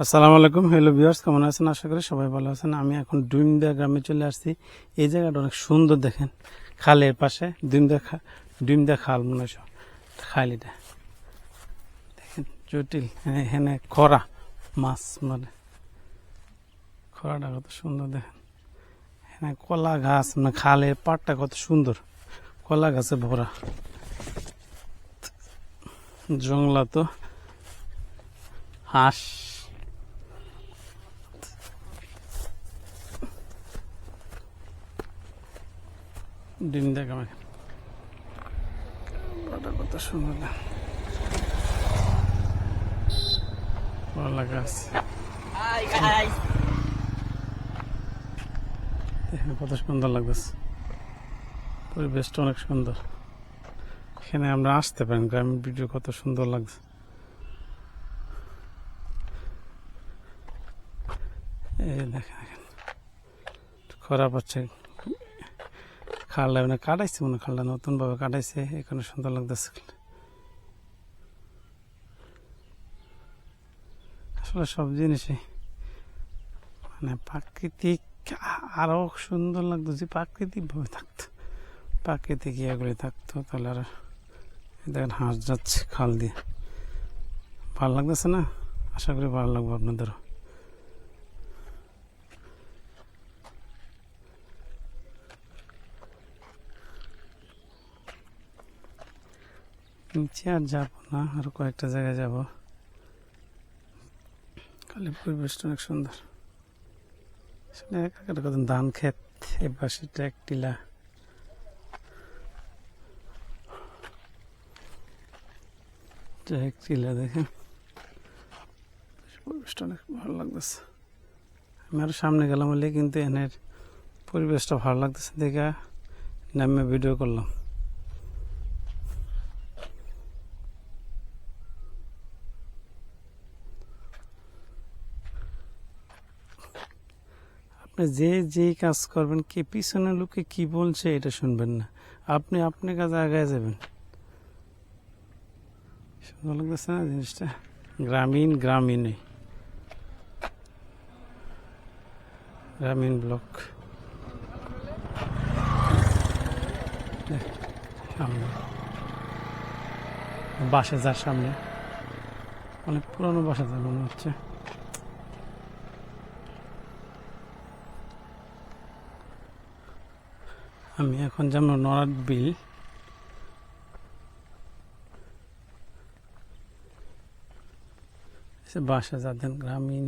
আসসালামু আলাইকুম, hello viewers, কেমন আছেন? আশা করি সবাই ভালো আছেন। আমি এখন ডুমদা গ্রামে চলে আসছি। এই জায়গাটা অনেক সুন্দর দেখেন। খালের পাশে ডুমদা খা ডুমদা খাল মনে হয়। খাল এটা। দেখেন, জটিল। এখানে খরা, মাছ মানে খরাটা কত সুন্দর দেখেন। এখানে কলা গাছ মানে খালের পাড়টা কত সুন্দর। কলা গাছে ভরা। জংলা তো। হাঁস ডিম দেখ আমাকে। কত সুন্দর কলা গাছ দেখেন কত সুন্দর লাগতেছে। পরিবেশটা অনেক সুন্দর। এখানে আমরা আসতে পারেন গ্রামীণ ভিডিও কত সুন্দর লাগছে। এই দেখেন দেখেন। খারাপ হচ্ছে খালটা মানে কাটাইছে মনে খালটা নতুনভাবে কাটাইছে এখানে সুন্দর লাগতেছে। আসলে সব জিনিসই মানে প্রাকৃতিক আ- আরও সুন্দর লাগতো যে প্রাকৃতিকভাবে থাকতো। প্রাকৃতিক ইয়েগুলি থাকতো, তাহলে আর দেখেন হাঁস যাচ্ছে খাল দিয়ে। ভালো লাগতেছে না? আশা করি ভালো লাগবে আপনাদেরও। নিচে আর যাব না, আরও কয়েকটা জায়গায় যাব। খালি পরিবেশটা অনেক সুন্দর। ধান ক্ষেত এ পাশে টিলা। ট্যাক টিলা দেখেন। পরিবেশটা অনেক ভালো লাগতেছে। আমি আরও সামনে গেলাম বলে কিন্তু এনের পরিবেশটা ভালো লাগতেছে দেখে নামে ভিডিও করলাম। আপনি যে যেই কাজ করবেন, কে পিছনে লোকে কি বলছে এটা শুনবেন না। আপনি আপনি কাজে আগায় যাবেন। সুন্দর লাগতেছে না জিনিসটা? গ্রামীণ, গ্রামীণে। গ্রামীণ ব্লক। সামনে। বাসা যার সামনে। অনেক পুরনো বাসা যার মনে হচ্ছে। আমি এখন যেমন নরাট বিল বাসা যাদের গ্রামীণ।